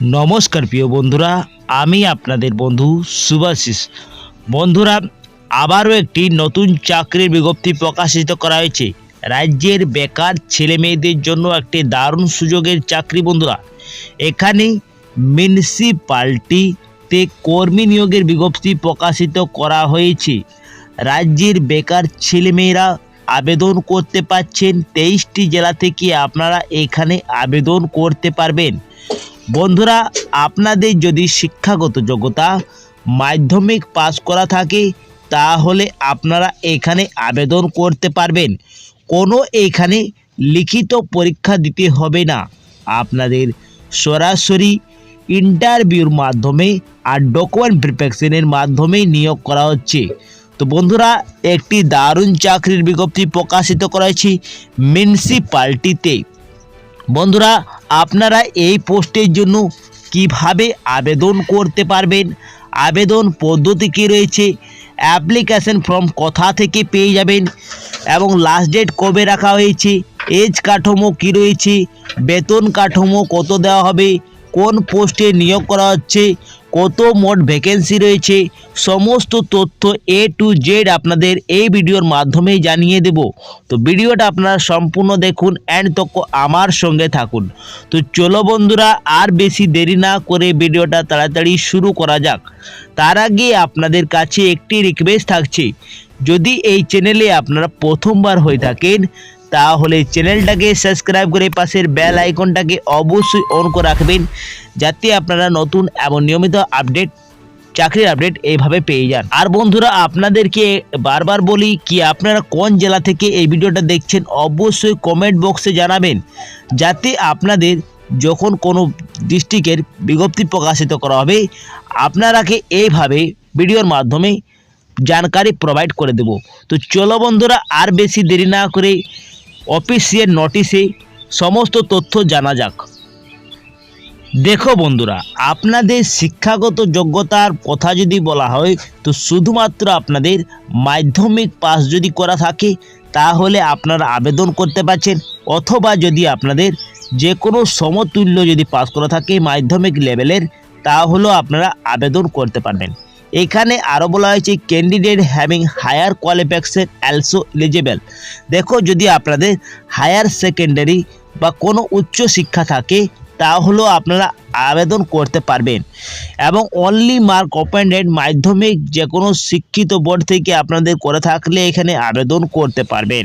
নমস্কার প্রিয় বন্ধুরা, আমি আপনাদের বন্ধু সুভাশিস বন্ধুরা, আবারও একটি নতুন চাকরির বিজ্ঞপ্তি প্রকাশিত করা হয়েছে। রাজ্যের বেকার ছেলে মেয়েদের জন্য একটি দারুণ সুযোগের চাকরি বন্ধুরা। এখানে মিউনিসিপালিটিতে কর্মী নিয়োগের বিজ্ঞপ্তি প্রকাশিত করা হয়েছে। রাজ্যের বেকার ছেলেমেয়েরা আবেদন করতে পারছেন। তেইশটি জেলা থেকে আপনারা এখানে আবেদন করতে পারবেন। বন্ধুরা, আপনাদের যদি শিক্ষাগত যোগ্যতা মাধ্যমিক পাস করা থাকে, তাহলে আপনারা এখানে আবেদন করতে পারবেন। কোনো এখানে লিখিত পরীক্ষা দিতে হবে না। আপনাদের সরাসরি ইন্টারভিউর মাধ্যমে আর ডকুমেন্ট ভেরিফিকেশনের মাধ্যমে নিয়োগ করা হচ্ছে। তো বন্ধুরা, একটি দারুণ চাকরির বিজ্ঞপ্তি প্রকাশিত করা হয়েছে মিউনিসিপালিটিতে বন্ধুরা আপনারা এই পোস্টের জন্য কীভাবে আবেদন করতে পারবেন? আবেদন পদ্ধতি কী রয়েছে? অ্যাপ্লিকেশন ফর্ম কোথা থেকে পেয়ে যাবেন? এবং লাস্ট ডেট কবে রাখা হয়েছে? এজ কাঠামো কী রয়েছে? বেতন কাঠামো কত দেওয়া হবে? কোন পোস্টে নিয়োগ করা হচ্ছে, কত মোট ভ্যাকেন্সি রয়েছে, সমস্ত তথ্য এ টু জেড আপনাদের এই ভিডিওর মাধ্যমেই জানিয়ে দেব। তো ভিডিওটা আপনারা সম্পূর্ণ দেখুন অ্যান্ড তক আমার সঙ্গে থাকুন। তো চলো বন্ধুরা, আর বেশি দেরি না করে ভিডিওটা তাড়াতাড়ি শুরু করা যাক। তার আগে আপনাদের কাছে একটি রিকোয়েস্ট থাকছে। যদি এই চ্যানেলে আপনারা প্রথমবার হয়ে থাকেন তাহলে চ্যানেলটাকে সাবস্ক্রাইব করে পাশের বেল আইকনটাকে অবশ্যই অন করে রাখবেন, যাতে আপনারা নতুন এবং নিয়মিত আপডেট, চাকরির আপডেট এইভাবে পেয়ে যান। আর বন্ধুরা, আপনাদেরকে বারবার বলি কি আপনারা কোন জেলা থেকে এই ভিডিওটা দেখছেন, অবশ্যই কমেন্ট বক্সে জানাবেন, যাতে আপনাদের যখন কোনো ডিস্ট্রিক্টের বিজ্ঞপ্তি প্রকাশিত করা হবে, আপনারাকে এইভাবে ভিডিওর মাধ্যমে জানকারি প্রোভাইড করে দেব। তো চলো বন্ধুরা, আর বেশি দেরি না করে অফিসিয়াল নোটিশে সমস্ত তথ্য জানা যাক। দেখো বন্ধুরা, আপনাদের শিক্ষাগত যোগ্যতার কথা যদি বলা হয়, তো শুধুমাত্র আপনাদের মাধ্যমিক পাস যদি করা থাকে, তাহলে আপনারা আবেদন করতে পারছেন, অথবা যদি আপনাদের যে কোনো সমতুল্য যদি পাস করা থাকে মাধ্যমিক লেভেলের তাহলেও আপনারা আবেদন করতে পারবেন। এখানে আরও বলা হয়েছে candidate having higher qualification also eligible দেখো, যদি আপনাদের হায়ার সেকেন্ডারি বা কোনো উচ্চ শিক্ষা থাকে, তাহলেও আপনারা আবেদন করতে পারবেন। এবং অনলি মার্ক ওপেন্ডেড মাধ্যমিক যে কোনো শিক্ষিত বোর্ড থেকে আপনাদের করে থাকলে এখানে আবেদন করতে পারবেন।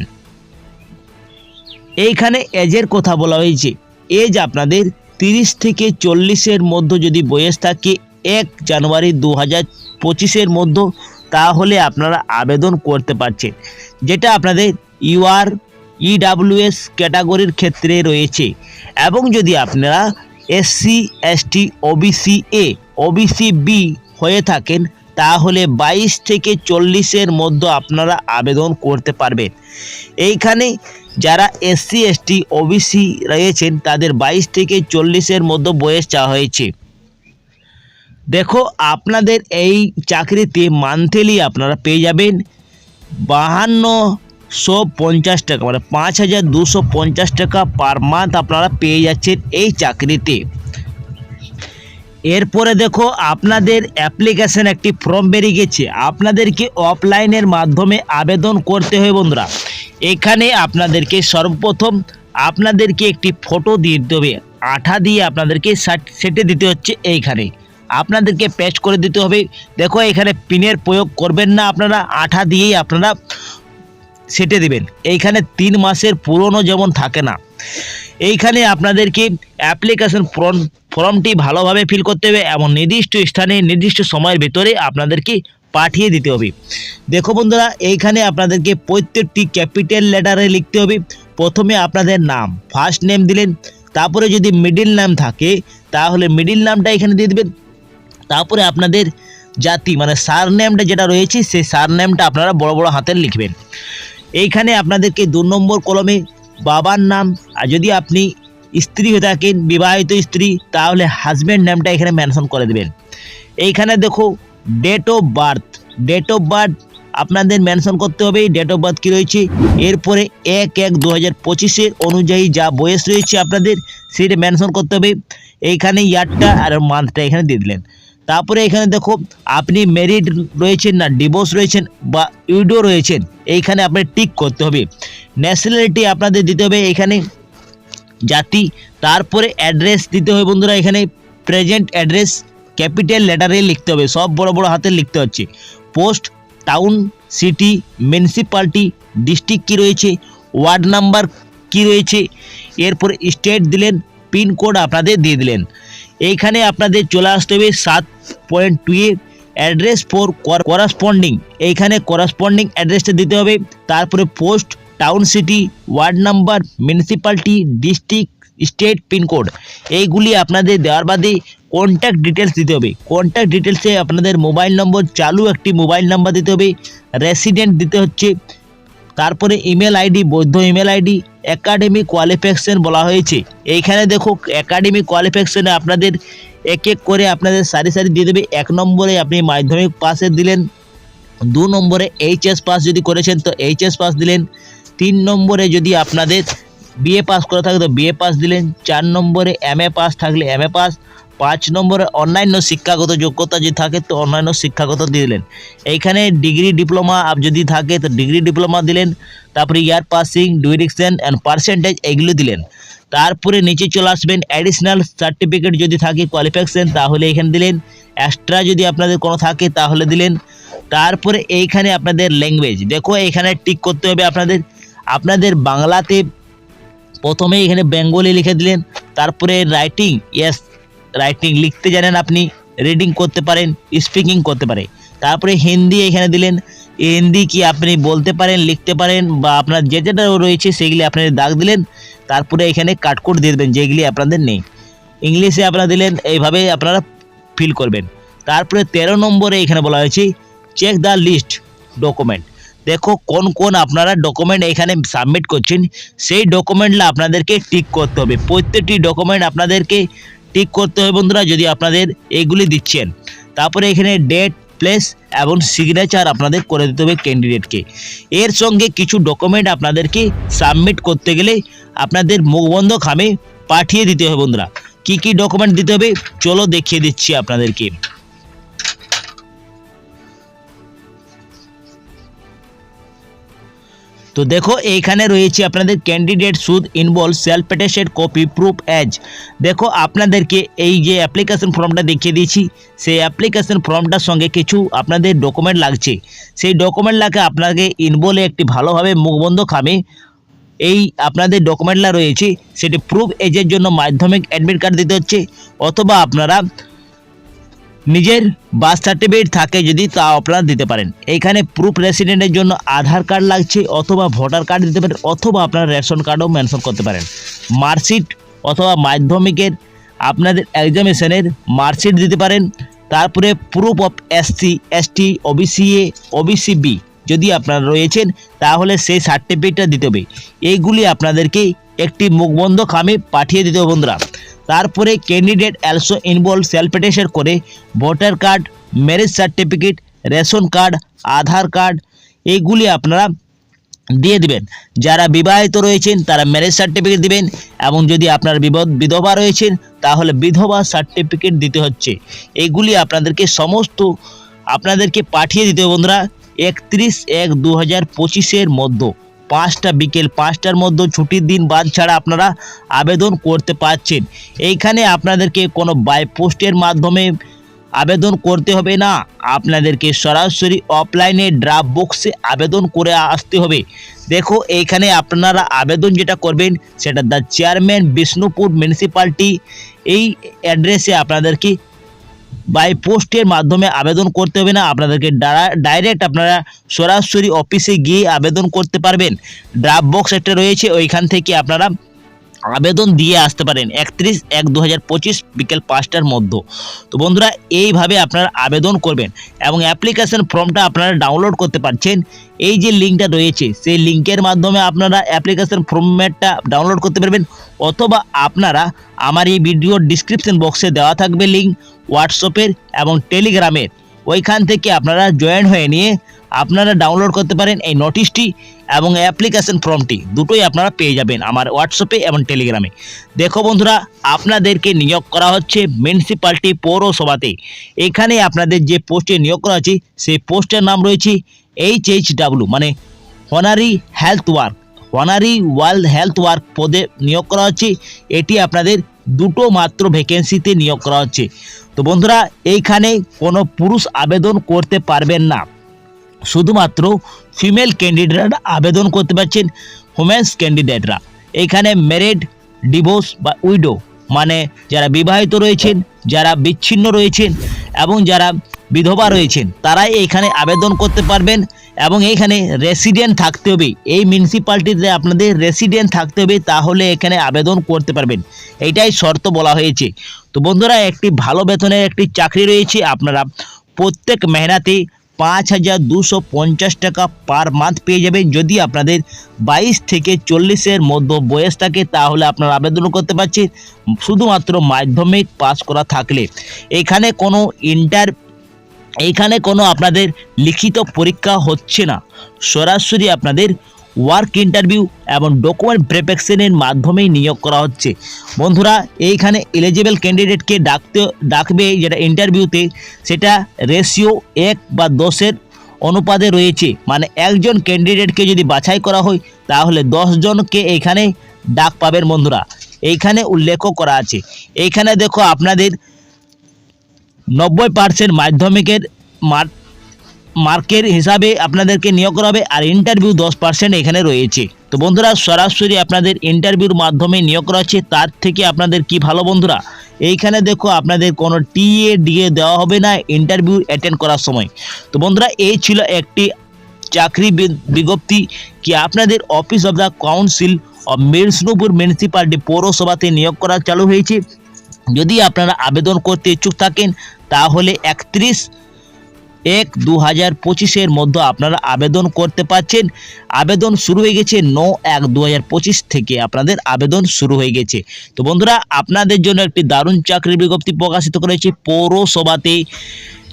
এইখানে এজের কথা বলা হয়েছে। এজ আপনাদের তিরিশ থেকে চল্লিশের মধ্যে যদি বয়স থাকে, এক জানুয়ারি দু হাজার পঁচিশের মধ্যে, তাহলে আপনারা আবেদন করতে পারছেন। যেটা আপনাদের ইউআর ইডাব্লিউএস ক্যাটাগরির ক্ষেত্রে রয়েছে। এবং যদি আপনারা SC ST OBC A OBC B হয়ে থাকেন, তাহলে বাইশ থেকে চল্লিশের মধ্যে আপনারা আবেদন করতে পারবেন। এইখানে যারা এসসি এসটি ওবিসি রয়েছেন, তাদের বাইশ থেকে চল্লিশের মধ্যে বয়স চাওয়া হয়েছে। দেখো, আপনাদের এই চাকরিতে মান্থলি আপনারা পেয়ে যাবেন বাহান্নশো পঞ্চাশ টাকা মানে পাঁচ হাজার দুশো পঞ্চাশ টাকা পার মান্থ আপনারা পেয়ে যাচ্ছেন এই চাকরিতে। এরপরে দেখো, আপনাদের অ্যাপ্লিকেশন একটি ফর্ম বেরিয়ে গেছে। আপনাদেরকে অফলাইনের মাধ্যমে আবেদন করতে হয় বন্ধুরা। এখানে আপনাদেরকে সর্বপ্রথম আপনাদেরকে একটি ফটো দিয়ে দিতে হবে। আঠা দিয়ে আপনাদেরকে সেটে দিতে হচ্ছে এইখানে। আপনাদেরকে পেস্ট করে দিতে হবে। দেখো, এখানে পিনের প্রয়োগ করবেন না আপনারা, আঠা দিয়েই আপনারা সেটে দিবেন। এইখানে তিন মাসের পুরনো যেমন থাকে না, এইখানে আপনাদেরকে অ্যাপ্লিকেশন ফর্ম ফর্মটি ভালোভাবে ফিল করতে হবে এবং নির্দিষ্ট স্থানে, নির্দিষ্ট সময়ের ভিতরে আপনাদেরকে পাঠিয়ে দিতে হবে। দেখো বন্ধুরা, এইখানে আপনাদেরকে প্রত্যেকটি ক্যাপিটাল লেটারে লিখতে হবে। প্রথমে আপনাদের নাম ফার্স্ট নেম দিলেন, তারপরে যদি মিডিল নাম থাকে, তাহলে মিডিল নামটা এখানে দিয়ে দেবেন। তারপরে আপনাদের জাতি মানে সার নেমটা যেটা রয়েছে, সেই সার নেমটা আপনারা বড় বড় হাতের লিখবেন। এইখানে আপনাদেরকে দু নম্বর কলমে বাবার নাম, আর যদি আপনি স্ত্রী হয়ে থাকেন, বিবাহিত স্ত্রী, তাহলে হাজব্যান্ড নামটা এখানে মেনশন করে দেবেন। এইখানে দেখো date of birth date of birth আপনাদের মেনশন করতে হবে। ডেট অফ বার্থ কী রয়েছে? এরপরে এক এক দু হাজার পঁচিশের অনুযায়ী যা বয়স রয়েছে আপনাদের, সেটা মেনশন করতে হবে। এইখানে ইয়ারটা আর মান্থটা এখানে দিয়ে দিলেন। তারপরে এখানে দেখো, আপনি মেরিড রয়েছেন না ডিভোর্স রয়েছেন বা ইউডো রয়েছেন, এইখানে আপনার টিক করতে হবে। ন্যাশনালিটি আপনাদের দিতে হবে এখানে, জাতি, তারপরে অ্যাড্রেস দিতে হবে বন্ধুরা এখানে প্রেজেন্ট অ্যাড্রেস ক্যাপিটাল লেটারে লিখতে হবে, সব বড় বড় হাতে লিখতে হচ্ছে। Post town city municipality district কী রয়েছে ওয়ার্ড নাম্বার কি রয়েছে, এরপরে স্টেট দিলেন পিনকোড আপনাদের দিয়ে দিলেন। এইখানে আপনাদের চলে আসতে হবে সাত পয়েন্ট টুয়ে অ্যাড্রেস ফর করাসপন্ডিং এইখানে করাসপন্ডিং অ্যাড্রেসটা দিতে হবে। তারপরে post town city ward number municipality district state pin code এইগুলি আপনাদের দেওয়ার বাদে কন্ট্যাক্ট ডিটেলস দিতে হবে। কন্ট্যাক্ট ডিটেলসে আপনাদের মোবাইল নম্বর চালু একটি মোবাইল নাম্বার দিতে হবে। রেসিডেন্ট দিতে হচ্ছে। তারপরে ইমেল আইডি, বৈধ ইমেল আইডি একাডেমিক কোয়ালিফিকেশন বলা হয়েছে। এইখানে দেখো একাডেমিক কোয়ালিফিকেশনে আপনাদের এক এক করে আপনাদের সারি সারি দিয়ে দেবে। এক নম্বরে আপনি মাধ্যমিক পাসে দিলেন, দু নম্বরে এইচএস পাস যদি করেছেন, তো এইচএস পাস দিলেন। তিন নম্বরে যদি আপনাদের বিএ পাস করে থাকে, তো বিএ পাস দিলেন। চার নম্বরে এমএ পাস থাকলে এমএ পাস পাঁচ নম্বরে অন্যান্য শিক্ষাগত যোগ্যতা যদি থাকে, তো অন্যান্য শিক্ষাগত দিলেন। এইখানে ডিগ্রি ডিপ্লোমা যদি থাকে, তো ডিগ্রি ডিপ্লোমা দিলেন। তারপরে year passing duration and percentage এগুলো দিলেন। তারপরে নিচে চলে আসবেন অ্যাডিশনাল সার্টিফিকেট যদি থাকে কোয়ালিফিকেশন তাহলে এখানে দিলেন। এক্সট্রা যদি আপনাদের কোনো থাকে, তাহলে দিলেন। তারপরে এইখানে আপনাদের ল্যাঙ্গুয়েজ দেখো এখানে টিক করতে হবে আপনাদের। আপনাদের বাংলাতে প্রথমে এখানে বেঙ্গলি লিখে দিলেন। তারপরে রাইটিং ইয়েস রাইটিং লিখতে জানেন আপনি রিডিং করতে পারেন স্পিকিং করতে পারে। তারপরে হিন্দি এখানে দিলেন। হিন্দি কি আপনি বলতে পারেন, লিখতে পারেন, বা আপনার যে যেটা রয়েছে সেগুলি আপনার দাগ দিলেন, তারপরে এখানে কাটকোড দিয়ে দেবেন, যেগুলি আপনাদের নেই। ইংলিশে আপনারা দিলেন, এইভাবে আপনারা ফিল করবেন। তারপরে তেরো নম্বরে এখানে বলা হয়েছে চেক দ্য লিস্ট ডকুমেন্ট দেখো কোন কোন আপনারা ডকুমেন্ট এখানে সাবমিট করছেন, সেই ডকুমেন্টটা আপনাদেরকে টিক করতে হবে। প্রত্যেকটি ডকুমেন্ট আপনাদেরকে টিক করতে হবে বন্ধুরা যদি আপনাদের এগুলি দিচ্ছেন। তারপরে এখানে ডেট প্লেস এবং সিগনেচার আপনাদের করে দিতে হবে ক্যান্ডিডেটকে এর সঙ্গে কিছু ডকুমেন্ট আপনাদেরকে সাবমিট করতে গেলে আপনাদের মুখবন্ধ খামে পাঠিয়ে দিতে হবে বন্ধুরা। কি কি ডকুমেন্ট দিতে হবে? চলো দেখিয়ে দিচ্ছি আপনাদেরকে। তো দেখো, এইখানে রয়েছে আপনাদের candidate should involve self attested copy proof as দেখো, আপনাদেরকে এই যে অ্যাপ্লিকেশন ফর্মটা দেখিয়ে দিয়েছি, সেই অ্যাপ্লিকেশন ফর্মটার সঙ্গে কিছু আপনাদের ডকুমেন্ট লাগছে। সেই ডকুমেন্ট লাগে আপনাকে ইনভলে একটি ভালোভাবে মুখবন্ধ খামে। এই আপনাদের ডকুমেন্টলা রয়েছে, সেটি প্রুফ এজের জন্য মাধ্যমিক অ্যাডমিট কার্ড দিতে হচ্ছে, অথবা আপনারা নিজের বার্থ সার্টিফিকেট থাকে যদি তা আপনারা দিতে পারেন। এইখানে প্রুফ রেসিডেন্টের জন্য আধার কার্ড লাগছে অথবা ভোটার কার্ড দিতে পারেন অথবা আপনারা রেশন কার্ডও মেনশন করতে পারেন। মার্কশিট অথবা মাধ্যমিকের আপনাদের এক্সামিনেশনের মার্কশিট দিতে পারেন। তারপরে proof of SC ST OBC A OBC B যদি আপনারা রয়েছেন, তাহলে সেই সার্টিফিকেটটা দিতে হবে। এইগুলি আপনাদেরকে একটি মুখবন্ধ খামে পাঠিয়ে দিতে হবে বন্ধুরা। তারপরে candidate also involve self attestation করে voter card marriage certificate ration card Aadhaar card এইগুলি আপনারা দিয়ে দিবেন। যারা বিবাহিত রয়েছেন, তারা ম্যারেজ সার্টিফিকেট দিবেন এবং যদি আপনার বিধবা রয়েছেন, তাহলে বিধবা সার্টিফিকেট দিতে হচ্ছে। এইগুলি আপনাদেরকে সমস্ত আপনাদেরকে পাঠিয়ে দিতে হবে বন্ধুরা, একত্রিশ এক দু হাজার পঁচিশের মধ্যে। পাঁচটা বিকেল পাঁচটার মধ্যে ছুটির দিন বাদ ছাড়া আপনারা আবেদন করতে পারছেন। এইখানে আপনাদেরকে কোনো বাই পোস্টের মাধ্যমে আবেদন করতে হবে না। আপনাদেরকে সরাসরি অফলাইনে ড্রাফট বক্সে আবেদন করে আসতে হবে। দেখো, এইখানে আপনারা আবেদন যেটা করবেন, সেটা দ্য চেয়ারম্যান বিষ্ণুপুর মিউনিসিপ্যালিটি এই অ্যাড্রেসে আপনাদেরকে বাই পোস্টের মাধ্যমে আবেদন করতে হবে না। আপনাদেরকে ডাইরেক্ট আপনারা সরাসরি অফিসে গিয়ে আবেদন করতে পারবেন। ড্রাফট বক্স একটা রয়েছে, ওইখান থেকে আপনারা আবেদন দিয়ে আসতে পারেন। একত্রিশ এক দু হাজার বিকেল পাঁচটার মধ্যে। তো বন্ধুরা, এইভাবে আপনারা আবেদন করবেন এবং অ্যাপ্লিকেশন ফর্মটা আপনারা ডাউনলোড করতে পারছেন। এই যে লিঙ্কটা রয়েছে, সেই লিঙ্কের মাধ্যমে আপনারা অ্যাপ্লিকেশন ফর্মেটটা ডাউনলোড করতে পারবেন। অথবা আপনারা আমার এই ভিডিওর ডিসক্রিপশন বক্সে দেওয়া থাকবে লিঙ্ক হোয়াটসঅ্যাপের এবং টেলিগ্রামের ওইখান থেকে আপনারা জয়েন হয়ে নিয়ে আপনারা ডাউনলোড করতে পারেন এই নোটিশটি এবং অ্যাপ্লিকেশন ফর্মটি। দুটোই আপনারা পেয়ে যাবেন আমার হোয়াটসঅ্যাপে এবং টেলিগ্রামে। দেখো বন্ধুরা, আপনাদেরকে নিয়োগ করা হচ্ছে মিউনিসিপ্যালিটি পৌরসভাতে। এখানে আপনাদের যে পোস্টে নিয়োগ করা হচ্ছে, সেই পোস্টের নাম রয়েছে এইচ এইচ ডাব্লু মানে honorary health work honorary world health work পদে নিয়োগ করা হচ্ছে। এটি আপনাদের দুটো মাত্র ভ্যাকেন্সিতে নিয়োগ করা হচ্ছে। তো বন্ধুরা, এইখানে কোনো পুরুষ আবেদন করতে পারবেন না। শুধুমাত্র ফিমেল ক্যান্ডিডেটরা আবেদন করতে পারছেন হোমেন্স ক্যান্ডিডেটরা এইখানে ম্যারিড ডিভোর্স বা উইডো মানে যারা বিবাহিত রয়েছেন, যারা বিচ্ছিন্ন রয়েছেন এবং যারা বিধবা রয়েছেন, তারাই এখানে আবেদন করতে পারবেন এবং এইখানে রেসিডেন্ট থাকতে হবে। এই মিউনিসিপ্যালিটিতে আপনাদের রেসিডেন্ট থাকতে হবে, তাহলে এখানে আবেদন করতে পারবেন। এইটাই শর্ত বলা হয়েছে। তো বন্ধুরা, একটি ভালো বেতনের একটি চাকরি রয়েছে, আপনারা প্রত্যেক মেহনাতে পাঁচ হাজার দুশো পঞ্চাশ টাকা পার মান্থ পেয়ে যাবেন। যদি আপনাদের বাইশ থেকে চল্লিশের মধ্যে বয়স থাকে, তাহলে আপনারা আবেদন করতে পারছেন। শুধুমাত্র মাধ্যমিক পাস করা থাকলে। এখানে কোনো ইন্টার এখানে কোনো আপনাদের লিখিত পরীক্ষা হচ্ছে না। সরাসরি আপনাদের ওয়ার্ক ইন্টারভিউ এবং ডকুমেন্ট ভেরিফিকেশনের মাধ্যমেই নিয়োগ করা হচ্ছে। বন্ধুরা, এইখানে এলিজিবল ক্যান্ডিডেটকে ডাকতে, ডাকবে যেটা ইন্টারভিউতে সেটা রেশিও এক বা দশের অনুপাতে রয়েছে। মানে একজন ক্যান্ডিডেটকে যদি বাছাই করা হয়, তাহলে জনকে এইখানে ডাক পাবেন বন্ধুরা। এইখানে উল্লেখও করা আছে। এইখানে দেখো আপনাদের নব্বই পার্সেন্ট মাধ্যমিকের মার্ক মার্কের হিসাবে আপনাদেরকে নিয়োগ করা হবে আর ইন্টারভিউ দশ পার্সেন্ট এখানে রয়েছে। তো বন্ধুরা, সরাসরি আপনাদের ইন্টারভিউর মাধ্যমে নিয়োগ করা হচ্ছে। তার থেকে আপনাদের কি ভালো বন্ধুরা? এইখানে দেখো, আপনাদের কোনো টিএ ডিএ দেওয়া হবে না ইন্টারভিউ অ্যাটেন্ড করার সময়। তো বন্ধুরা, এই ছিল একটি চাকরি বিজ্ঞপ্তি কি আপনাদের office of the council of Bishnupur municipality পৌরসভাতে নিয়োগ করা চালু হয়েছে। যদি আপনারা আবেদন করতে ইচ্ছুক থাকেন, তাহলে একত্রিশ এক দু হাজার পঁচিশের মধ্যে আপনারা আবেদন করতে পারছেন। আবেদন শুরু হয়ে গেছে ন এক দু হাজার পঁচিশ থেকে আপনাদের আবেদন শুরু হয়ে গেছে। তো বন্ধুরা, আপনাদের জন্য একটি দারুণ চাকরির বিজ্ঞপ্তি প্রকাশিত করেছে পৌরসভাতে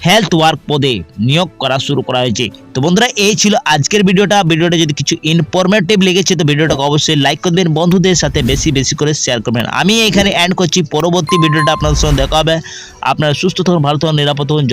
হেলথ ওয়ার্ক পদে নিয়োগ করা শুরু করা হয়েছে। তো বন্ধুরা, এই ছিল আজকের ভিডিওটা। ভিডিওটা যদি কিছু ইনফরমেটিভ লেগেছে, তো ভিডিওটাকে অবশ্যই লাইক করবেন, বন্ধুদের সাথে বেশি বেশি করে শেয়ার করবেন। আমি এখানে অ্যান্ড করছি। পরবর্তী ভিডিওটা আপনাদের সঙ্গে দেখা হবে। আপনারা সুস্থ থাকুন, ভালো থাকুন, নিরাপদ থাকুন।